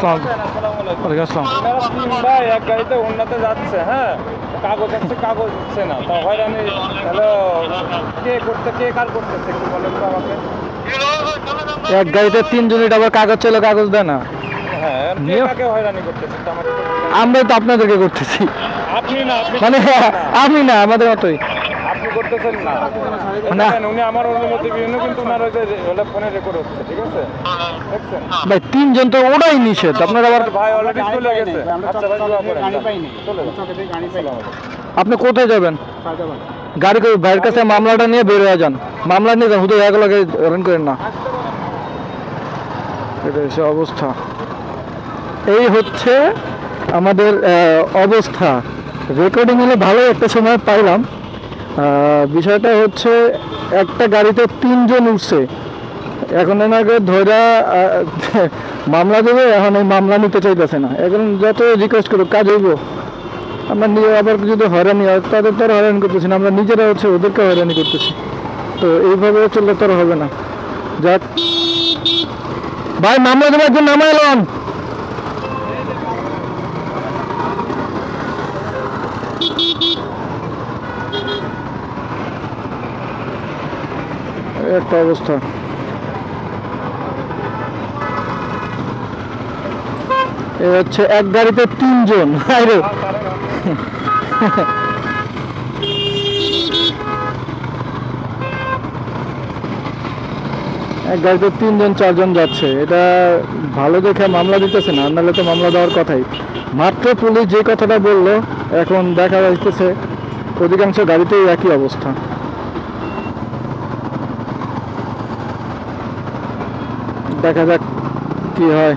আসসালাম। ওয়ালাইকুম আসসালাম। ভাই এক গাড়িতে উন্নতে যাচ্ছে হ্যাঁ? কাগজ আছে কাগজ হচ্ছে না। তা হয়রানি হ্যালো? কে করতে কে কার করতেছে একটু বলেন তো আমাকে। এক গাড়িতে তিনজনের আবার কাগজ চলে কাগজ দেয় না। হ্যাঁ আমরা তো আপনাদেরকে করতেছি। আপনি না আপনি মানে না। আমি না আমাদের মতোই। আপনি করতেছেন? না। না। উনি আমার অনুমতি বিহীন কিন্তু ওনার ওই যে ফোনে রেকর্ড হচ্ছে ঠিক আছে? দেখছেন? ভাই তিনজন তো ওটাই নিষেধ। আপনার আবার ভাই অলরেডি চলে গেছে। আচ্ছা ভাই দোয়া করেন। আপনি কোথায় যাবেন? গাড়ি করে ভাইয়ের কাছে মামলাটা নিয়ে বের হয়ে যান। মামলা নিয়ে যান হুদু এক লাগে রান করেন না। এটা হচ্ছে অবস্থা। এই হচ্ছে আমাদের অবস্থা। রেকর্ডিং হলে ভালো একটা সময় পাইলাম। বিষয়টা হচ্ছে একটা গাড়িতে তিনজন উঠছে। এখন এনাকে ধরা মামলা দেবে, এখন এই মামলা নিতে চাইতেছে না। এখন যত রিকোয়েস্ট করুক, কাজ হইব। আমরা নিয়ে আবার যদি হয়রানি হয়, তাদের তো আর হয়রানি করতেছি না, আমরা নিজেরা হচ্ছে ওদেরকে হয়রানি করতেছি। তো এইভাবে চললে তো হবে না। যাক। ভাই, মামলা দেওয়ার জন্য নামাই এলাম এই একটা অবস্থা। এ হচ্ছে এক গাড়িতে তিনজন। এক গাড়িতে তিনজন, চারজন যাচ্ছে। এটা ভালো দেখে মামলা দিতেছে না, নাহলে তো মামলা দেওয়ার কথাই। মাত্র পুলিশ যে কথাটা বলল, এখন দেখা যাইতেছে, অধিকাংশ গাড়িতেই একই অবস্থা। দেখা যাক কি হয়।